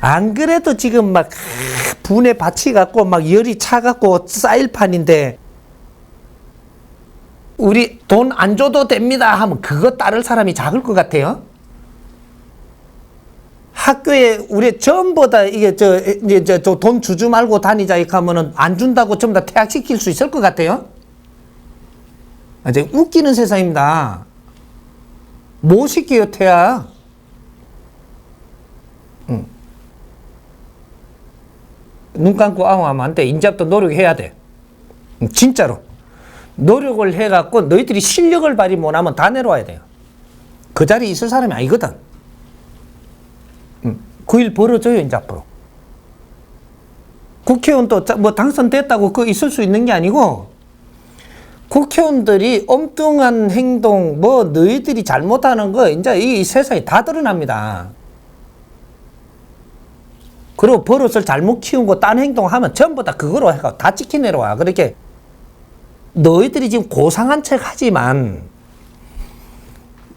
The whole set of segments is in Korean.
안 그래도 지금 막 분에 받치 갖고 막 열이 차 갖고 쌓일 판인데 우리 돈 안 줘도 됩니다 하면 그거 따를 사람이 작을 것 같아요. 학교에 우리 전부 다 이게 저 이제 저돈 주지 말고 다니자 이렇게 하면은 안 준다고 전부 다 퇴학시킬 수 있을 것 같아요. 이제 웃기는 세상입니다. 뭐 시켜요 퇴학? 응. 눈 감고 아웅 하면 안 돼. 인잡도 노력해야 돼. 응, 진짜로. 노력을 해갖고 너희들이 실력을 발휘 못하면 다 내려와야 돼요. 그 자리에 있을 사람이 아니거든. 그일 벌어져요, 이제 앞으로. 국회의원도 자- 뭐 당선됐다고 그 있을 수 있는 게 아니고 국회의원들이 엉뚱한 행동, 뭐 너희들이 잘못하는 거 이제 이 세상에 다 드러납니다. 그리고 버릇을 잘못 키우고 딴 행동하면 전부 다 그거로 해가 다 찍혀내려 와. 그렇게 너희들이 지금 고상한 척 하지만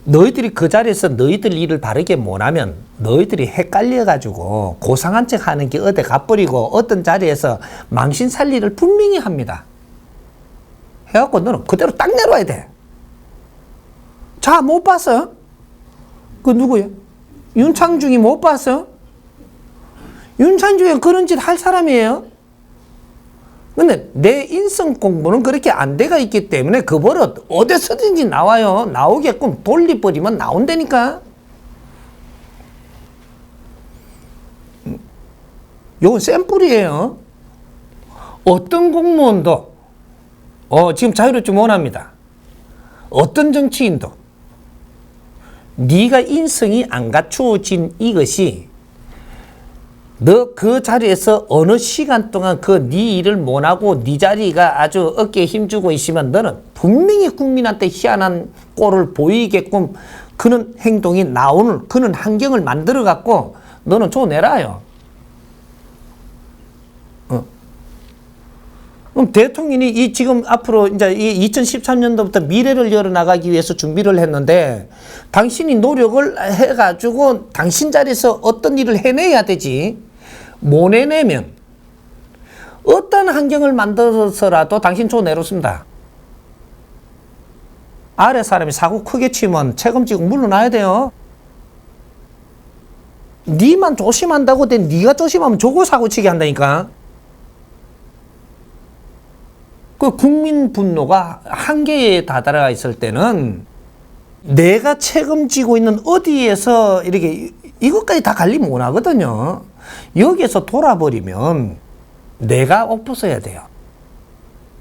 너희들이 그 자리에서 너희들 일을 바르게 못하면 너희들이 헷갈려가지고 고상한 척 하는 게 어디 가버리고 어떤 자리에서 망신 살리를 분명히 합니다. 해갖고 너는 그대로 딱 내려와야 돼. 자, 못 봤어? 그 누구야? 윤창중이 못 봤어? 윤창중이 그런 짓 할 사람이에요? 근데 내 인성 공부는 그렇게 안 돼가 있기 때문에 그 버릇 어디서든지 나와요. 나오게끔 돌리버리면 나온다니까. 음. 요건 샘플이에요. 어떤 공무원도 어, 지금 자유롭지 못합니다. 어떤 정치인도 네가 인성이 안 갖추어진 이것이 너 그 자리에서 어느 시간 동안 그 네 일을 못하고 네 자리가 아주 어깨에 힘주고 있으면 너는 분명히 국민한테 희한한 꼴을 보이게끔 그런 행동이 나오는 그런 환경을 만들어 갖고 너는 줘내라요. 어. 그럼 대통령이 이 지금 앞으로 이제 이 2013년도부터 미래를 열어나가기 위해서 준비를 했는데 당신이 노력을 해가지고 당신 자리에서 어떤 일을 해내야 되지. 못 해내면 어떤 환경을 만들어서라도 당신 쫓내놓습니다. 아래 사람이 사고 크게 치면 책임지고 물러나야 돼요. 니만 조심한다고 돼 니가 조심하면 저거 사고 치게 한다니까. 그 국민 분노가 한계에 다다라 있을 때는 내가 책임지고 있는 어디에서 이렇게 이것까지 다 관리 못 하거든요. 여기에서 돌아버리면 내가 옷 벗어야 돼요.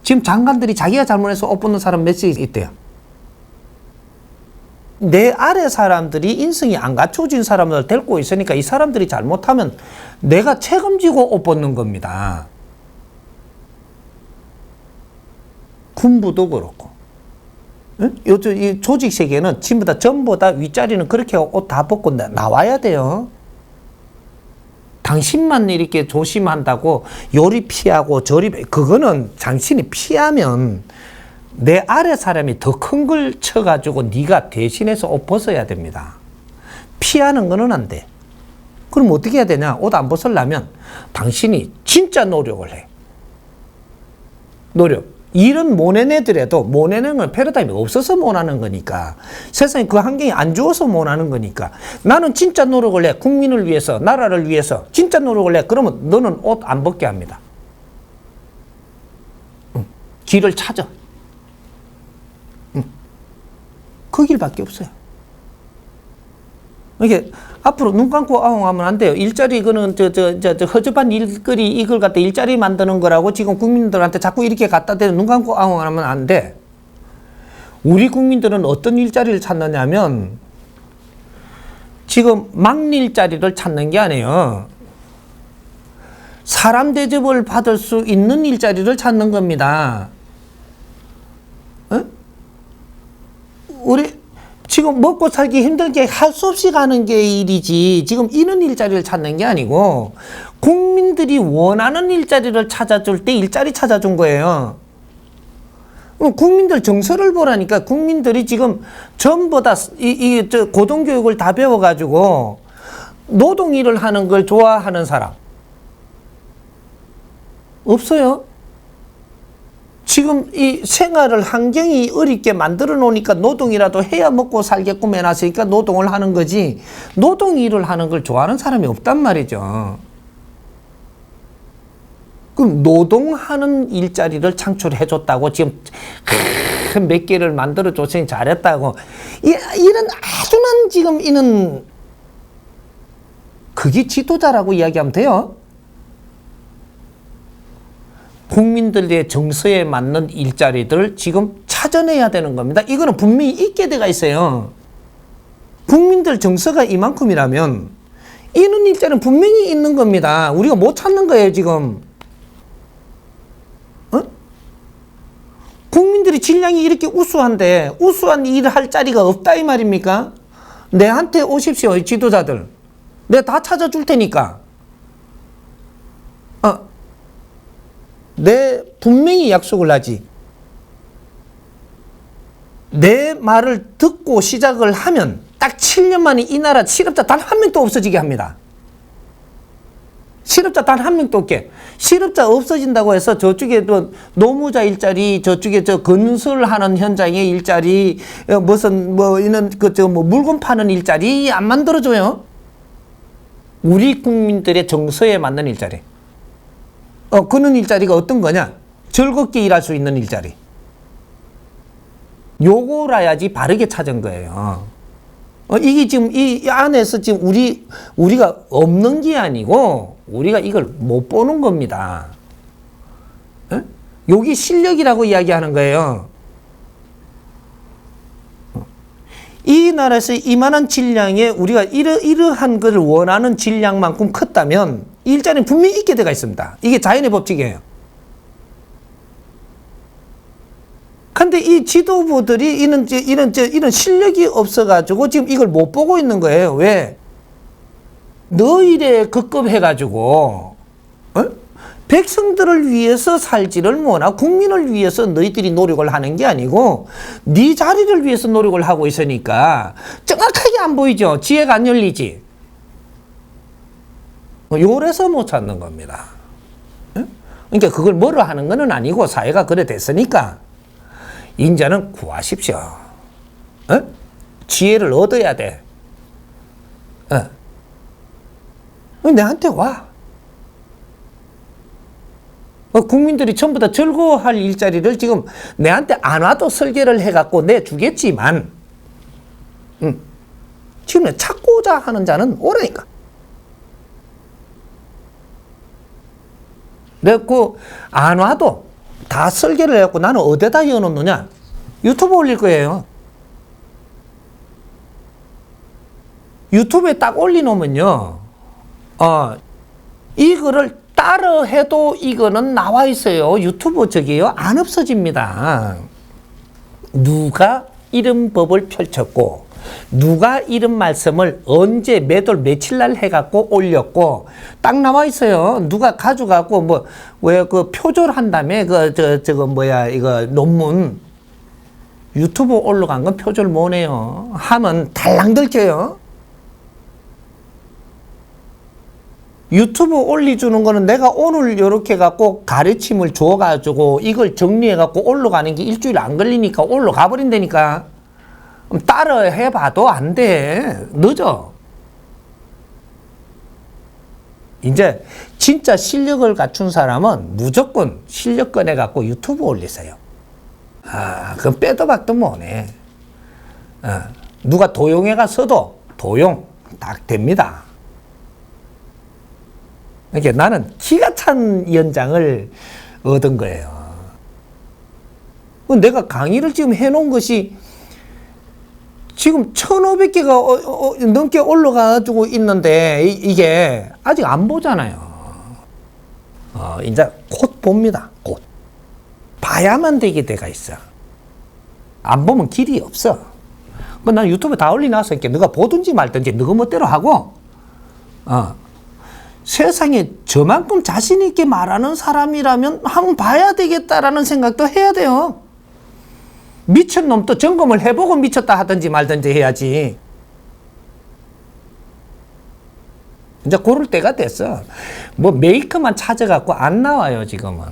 지금 장관들이 자기가 잘못해서 옷 벗는 사람 몇씩 있대요. 내 아래 사람들이 인성이 안 갖춰진 사람을 데리고 있으니까 이 사람들이 잘못하면 내가 책임지고 옷 벗는 겁니다. 군부도 그렇고. 응? 요즘 이 조직 세계는 전부 다 전부 다 윗자리는 그렇게 옷 다 벗고 나- 나와야 돼요. 당신만 이렇게 조심한다고 요리 피하고 저리 피- 그거는 당신이 피하면 내 아래 사람이 더 큰 걸 쳐가지고 네가 대신해서 옷 벗어야 됩니다. 피하는 거는 안 돼. 그럼 어떻게 해야 되냐? 옷 안 벗으려면 당신이 진짜 노력을 해. 노력. 일은 못 해내더라도 못 해내는 건 패러다임이 없어서 못 하는 거니까. 세상에 그 환경이 안 좋아서 못 하는 거니까. 나는 진짜 노력을 해. 국민을 위해서, 나라를 위해서. 진짜 노력을 해. 그러면 너는 옷 안 벗게 합니다. 응. 길을 찾아. 응. 그 길밖에 없어요. 이게 앞으로 눈 감고 아웅하면 안 돼요. 일자리 이거는 저 저 저 허접한 일거리 이걸 갖다 일자리 만드는 거라고 지금 국민들한테 자꾸 이렇게 갖다 대는 눈 감고 아웅하면 안 돼. 우리 국민들은 어떤 일자리를 찾느냐면 지금 막 일자리를 찾는 게 아니에요. 사람 대접을 받을 수 있는 일자리를 찾는 겁니다. 어? 우리 지금 먹고 살기 힘들게 할 수 없이 가는 게 일이지 지금 이런 일자리를 찾는 게 아니고 국민들이 원하는 일자리를 찾아줄 때 일자리 찾아준 거예요. 어, 국민들 정서를 보라니까 국민들이 지금 전부 다이 이 저 고등교육을 다 배워가지고 노동 일을 하는 걸 좋아하는 사람 없어요. 지금 이 생활을 환경이 어렵게 만들어 놓으니까 노동이라도 해야 먹고 살게끔 해놨으니까 노동을 하는 거지 노동 일을 하는 걸 좋아하는 사람이 없단 말이죠. 그럼 노동하는 일자리를 창출해 줬다고 지금 큰몇 개를 만들어 줬으니 잘했다고 이, 이런 아주난 지금 이는 그게 지도자라고 이야기하면 돼요. 국민들의 정서에 맞는 일자리들을 지금 찾아내야 되는 겁니다. 이거는 분명히 있게 돼가 있어요. 국민들 정서가 이만큼이라면 이런 일자리는 분명히 있는 겁니다. 우리가 못 찾는 거예요, 지금. 어? 국민들이 질량이 이렇게 우수한데 우수한 일을 할 자리가 없다 이 말입니까? 내한테 오십시오, 이 지도자들. 내가 다 찾아줄 테니까. 내 분명히 약속을 하지. 내 말을 듣고 시작을 하면 딱 7년 만에 이 나라 실업자 단 한 명도 없어지게 합니다. 실업자 단 한 명도 없게. 실업자 없어진다고 해서 저쪽에 또 노무자 일자리, 저쪽에 저 건설하는 현장의 일자리, 어, 무슨 뭐 이런 그저 뭐 물건 파는 일자리 안 만들어줘요. 우리 국민들의 정서에 맞는 일자리. 어, 그런 일자리가 어떤 거냐? 즐겁게 일할 수 있는 일자리. 요거라야지 바르게 찾은 거예요. 어, 이게 지금 이 안에서 지금 우리, 우리가 없는 게 아니고, 우리가 이걸 못 보는 겁니다. 에? 여기 실력이라고 이야기하는 거예요. 어. 이 나라에서 이만한 질량에 우리가 이러, 이러한 것을 원하는 질량만큼 컸다면 일자리는 분명히 있게 돼가 있습니다. 이게 자연의 법칙이에요. 근데 이 지도부들이 이런, 저, 이런, 저, 이런 실력이 없어가지고 지금 이걸 못 보고 있는 거예요. 왜? 너일에 급급해가지고, 어? 백성들을 위해서 살지를 못하 국민을 위해서 너희들이 노력을 하는 게 아니고 네 자리를 위해서 노력을 하고 있으니까 정확하게 안 보이죠. 지혜가 안 열리지. 요래서 못 찾는 겁니다. 예? 그러니까 그걸 뭐로 하는 건 아니고 사회가 그래 됐으니까 인자는 구하십시오. 어? 지혜를 얻어야 돼. 어. 내한테 와. 어, 국민들이 전부 다 즐거워할 일자리를 지금 내한테 안 와도 설계를 해갖고 내주겠지만, 음, 지금 찾고자 하는 자는 오라니까. 내가 그안 와도 다 설계를 해갖고 나는 어디다 이어놓느냐? 유튜브 올릴 거예요. 유튜브에 딱 올려놓으면요, 어, 이거를 따로 해도 이거는 나와 있어요. 유튜브 저기요. 안 없어집니다. 누가 이런 법을 펼쳤고, 누가 이런 말씀을 언제 몇월 며칠 날 해갖고 올렸고 딱 나와 있어요. 누가 가져갖고 뭐 왜 그 표절한 다음에 그 저 저거 뭐야 이거 논문 유튜브 올라간 건 표절 뭐네요. 하면 달랑 들켜요. 유튜브 올려주는 거는 내가 오늘 이렇게 갖고 가르침을 줘가지고 이걸 정리해갖고 올라가는 게 일주일 안 걸리니까 올라가 버린다니까. 따라 해봐도 안 돼. 늦어. 이제 진짜 실력을 갖춘 사람은 무조건 실력 꺼내갖고 유튜브 올리세요. 아, 그럼 빼도 박도 못해. 어, 누가 도용해 가서도 도용 딱 됩니다. 그러니까 나는 기가 찬 연장을 얻은 거예요. 내가 강의를 지금 해놓은 것이 지금 1,500개가 어, 어, 넘게 올라가지고 있는데 이, 게 아직 안 보잖아요. 어, 이제 곧 봅니다. 곧. 봐야만 되게 돼가 있어. 안 보면 길이 없어. 난 유튜브 다 올려놨으니까 너가 보든지 말든지 너가 멋대로 하고, 어, 세상에 저만큼 자신있게 말하는 사람이라면 한번 봐야 되겠다라는 생각도 해야 돼요. 미친놈 또 점검을 해보고 미쳤다 하든지 말든지 해야지. 이제 고를 때가 됐어. 뭐 메이커만 찾아갖고 안 나와요, 지금은.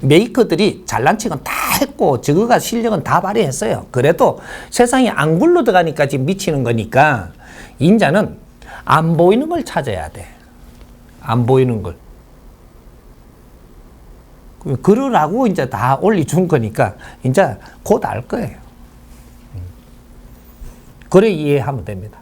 메이커들이 잘난 척은 다 했고, 저거가 실력은 다 발휘했어요. 그래도 세상이 안 굴러 들어가니까 지금 미치는 거니까, 인자는 안 보이는 걸 찾아야 돼. 안 보이는 걸. 그러라고 이제 다 올려준 거니까, 이제 곧 알 거예요. 그래 이해하면 됩니다.